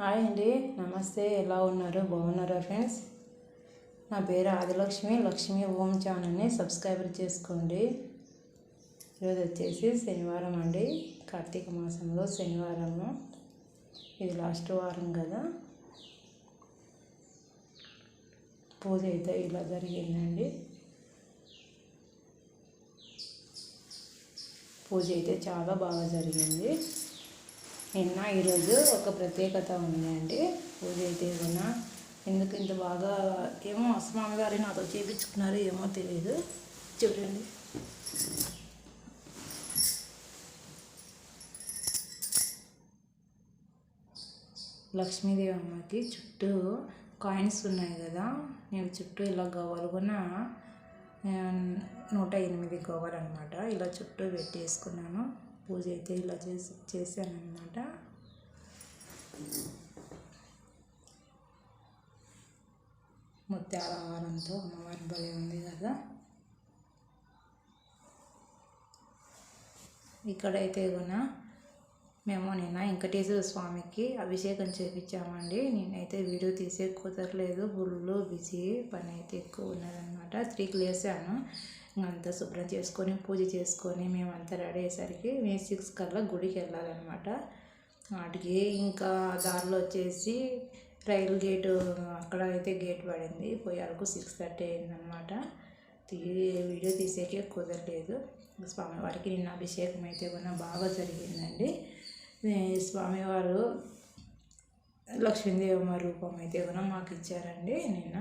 Hi అండి. నమస్తే. ఎలా ఉన్నారు? బాగున్నారా ఫ్రెండ్స్? నా పేరు ఆదిలక్ష్మి. లక్ష్మి ఓం ఛానల్ని సబ్స్క్రైబర్ చేసుకోండి. ఈరోజు వచ్చేసి శనివారం అండి. కార్తీక మాసంలో శనివారము. ఇది లాస్ట్ వారం కదా. పూజ అయితే ఇలా జరిగిందండి. పూజ అయితే చాలా బాగా జరిగింది. నిన్న ఈరోజు ఒక ప్రత్యేకత ఉందండి. పూజ అయితే కూడా ఎందుకు ఇంత బాగా ఏమో స్వామి గారు నాతో చేపించుకున్నారు ఏమో తెలియదు. చూడండి. లక్ష్మీదేవి అమ్మకి చుట్టూ కాయిన్స్ ఉన్నాయి కదా. నేను చుట్టూ ఇలా గవ్వలుగున నూట ఎనిమిది గవ్వలు అనమాట ఇలా చుట్టూ పెట్టేసుకున్నాను. పూజ అయితే ఇలా చేసి చేశానమాట ముత్యాల హారంతో అమ్మవారి బలి ఉంది కదా. ఇక్కడైతే కూడా మేము నిన్న వెంకటేశ్వర స్వామికి అభిషేకం చేయించామండి నేనైతే వీడియో తీసే కుదరలేదు. గుళ్ళు బిజీ పని అయితే ఎక్కువ ఉన్నదనమాట త్రీకి లేసాను అంతా శుభ్రం చేసుకొని పూజ చేసుకొని మేమంతా రెడీ అయ్యేసరికి మేము సిక్స్ కల్లా గుడికి వెళ్ళాలన్నమాట. వాటికి ఇంకా దారిలో వచ్చేసి రైలు గేటు అక్కడ అయితే గేట్ పడింది. పోయేవరకు సిక్స్ థర్టీ అయిందనమాట తీ వీడియో తీసేకే కుదరలేదు. స్వామివారికి నిన్న అభిషేకం అయితే కూడా బాగా జరిగిందండి. స్వామివారు లక్ష్మీదేవమ్మ రూపం అయితే కూడా మాకు ఇచ్చారండి నిన్న.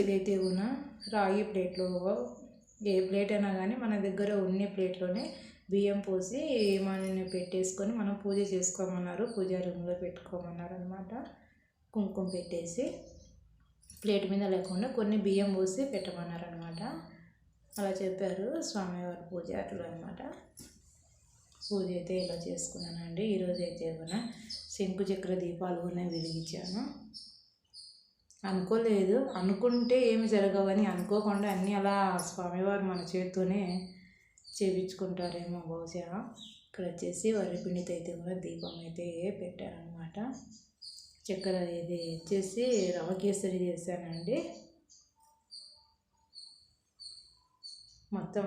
ఇదైతే కూడా రాగి ప్లేట్లో ఏ ప్లేట్ అయినా కానీ మన దగ్గర ఉన్న ప్లేట్లోనే బియ్యం పోసి మనల్ని పెట్టేసుకొని మనం పూజ చేసుకోమన్నారు పూజా రూమ్లో పెట్టుకోమన్నారు అనమాట కుంకుమ పెట్టేసి ప్లేట్ మీద లేకుండా కొన్ని బియ్యం పోసి పెట్టమన్నారు అనమాట అలా చెప్పారు స్వామివారి పూజారులు అనమాట పూజ అయితే ఇలా చేసుకున్నానండి. ఈరోజు అయితే కూడా శంకు చక్ర దీపాలు కూడా వెలిగించాను. అనుకోలేదు. అనుకుంటే ఏమి జరగవని అనుకోకుండా అన్నీ అలా స్వామివారు మన చేతితోనే చేయించుకుంటారేమో బహుశా. ఇక్కడ వచ్చేసి వరిపిండితో అయితే కూడా దీపం అయితే పెట్టారనమాట చక్కెర ఇది వచ్చేసి రవ కేసరి చేశానండి. మొత్తం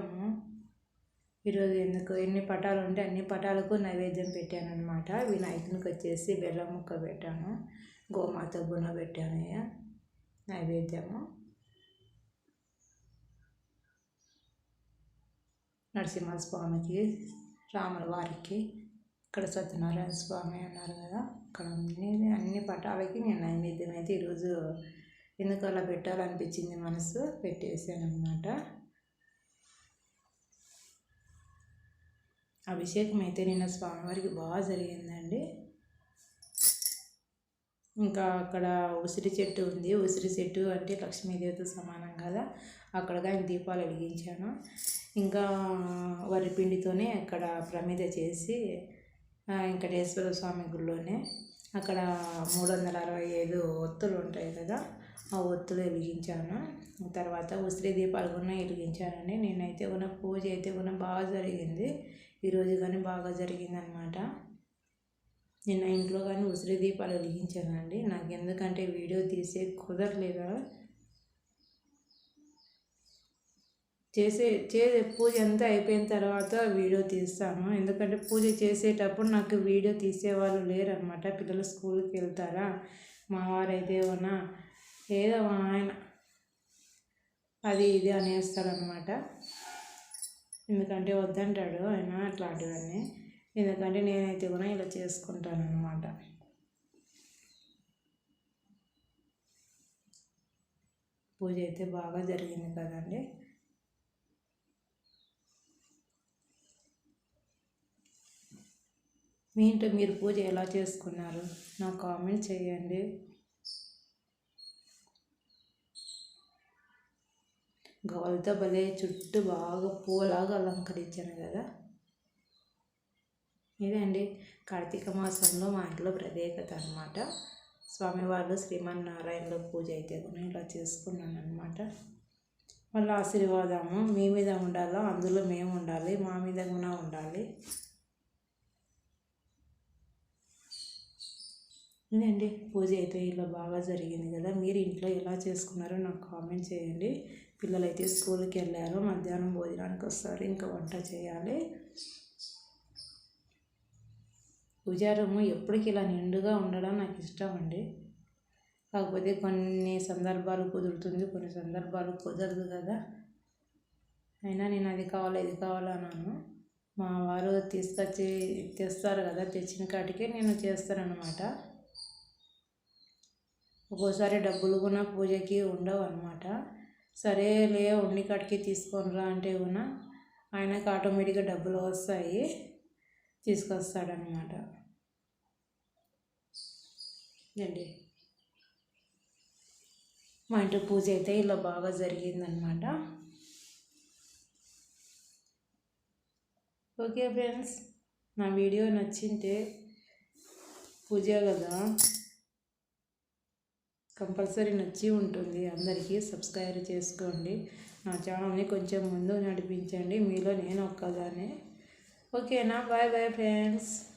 ఈరోజు ఎందుకు ఎన్ని పటాలు ఉంటే అన్ని పటాలకు నైవేద్యం పెట్టాను అనమాట వినాయకునికి వచ్చేసి బెల్లం ముక్క పెట్టాను. గోమాత గుణ పెట్టాను. నైవేద్యము. నరసింహస్వామికి రాముల వారికి ఇక్కడ సత్యనారాయణ స్వామి అన్నారు కదా అక్కడ అన్ని అన్ని పటాలకి నేను నైవేద్యం అయితే ఈరోజు ఎందుకు అలా పెట్టాలనిపించింది మనసు పెట్టేశానమాట అభిషేకం అయితే నిన్న స్వామివారికి బాగా జరిగిందండి. ఇంకా అక్కడ ఉసిరి చెట్టు ఉంది. ఉసిరి చెట్టు అంటే లక్ష్మీదేవితో సమానం కదా. అక్కడ కానీ దీపాలు వెలిగించాను. ఇంకా వరి పిండితోనే అక్కడ ప్రమిద చేసి వెంకటేశ్వర స్వామి గుడిలోనే అక్కడ మూడు వందల అరవై ఐదు ఒత్తులు ఉంటాయి కదా ఆ ఒత్తులు వెలిగించాను. తర్వాత ఉసిరి దీపాలు కూడా వెలిగించానండి నేనైతే ఉన్న పూజ అయితే కూడా బాగా జరిగింది. ఈరోజు కానీ బాగా జరిగిందనమాట నిన్న ఇంట్లో కానీ ఉసిరి దీపాలు వెలిగించానండి నాకు ఎందుకంటే వీడియో తీసే కుదరలేదు? చేసే చే పూజ అంతా అయిపోయిన తర్వాత వీడియో తీస్తాను. ఎందుకంటే పూజ చేసేటప్పుడు నాకు వీడియో తీసేవాళ్ళు లేరనమాట పిల్లలు స్కూల్కి వెళ్తారా? మా వారైతే ఉన్నా ఏదో ఆయన అది ఇది అనేస్తాడనమాట ఎందుకంటే వద్దంటాడు ఆయన అట్లాంటివన్నీ. ఎందుకంటే నేనైతే కూడా ఇలా చేసుకుంటాను అనమాట పూజ అయితే బాగా జరిగింది కదండి. మీ ఇంట్లో మీరు పూజ ఎలా చేసుకున్నారు? నాకు కామెంట్ చేయండి. గవలతో భలే చుట్టూ బాగా పూలాగా అలంకరించాను కదా. ఇదండి కార్తీక మాసంలో మా ఇంట్లో ప్రత్యేకత అనమాట స్వామివారు శ్రీమన్నారాయణలో పూజ అయితే కూడా ఇలా చేసుకున్నాను అనమాట వాళ్ళ ఆశీర్వాదము మీ మీద ఉండాలో అందులో మేము ఉండాలి మా మీద కూడా ఉండాలి. ఇదండి పూజ అయితే ఇలా బాగా జరిగింది కదా. మీరు ఇంట్లో ఎలా చేసుకున్నారో నాకు కామెంట్ చేయండి. పిల్లలు అయితే స్కూల్కి వెళ్ళారు మధ్యాహ్నం భోజనానికి వస్తారు ఇంకా వంట చేయాలి. పూజా రూము ఎప్పటికి ఇలా నిండుగా ఉండడం నాకు ఇష్టం అండి. కాకపోతే కొన్ని సందర్భాలు కుదురుతుంది కొన్ని సందర్భాలు కుదరదు కదా. అయినా నేను అది కావాలి ఇది కావాలన్నాను మా వారు తీసుకొచ్చి తెస్తారు కదా తెచ్చిన కాటికే నేను చేస్తానన్నమాట. ఒక్కోసారి డబ్బులు కూడా పూజకి ఉండవు అనమాట సరేలే ఉండి కాటికి తీసుకొని రా అంటే కూడా ఆయనకు ఆటోమేటిక్గా డబ్బులు వస్తాయి. తీసుకొస్తాడనమాట అండి మా ఇంట్లో పూజ అయితే ఇలా బాగా జరిగిందనమాట ఓకే ఫ్రెండ్స్ నా వీడియో నచ్చింటే పూజ కదా కంపల్సరీ నచ్చి ఉంటుంది. అందరికీ సబ్స్క్రైబ్ చేసుకోండి. నా ఛానల్ని కొంచెం ముందు నడిపించండి. మీలో నేను ఒక్కదానే Okay, now bye bye, friends.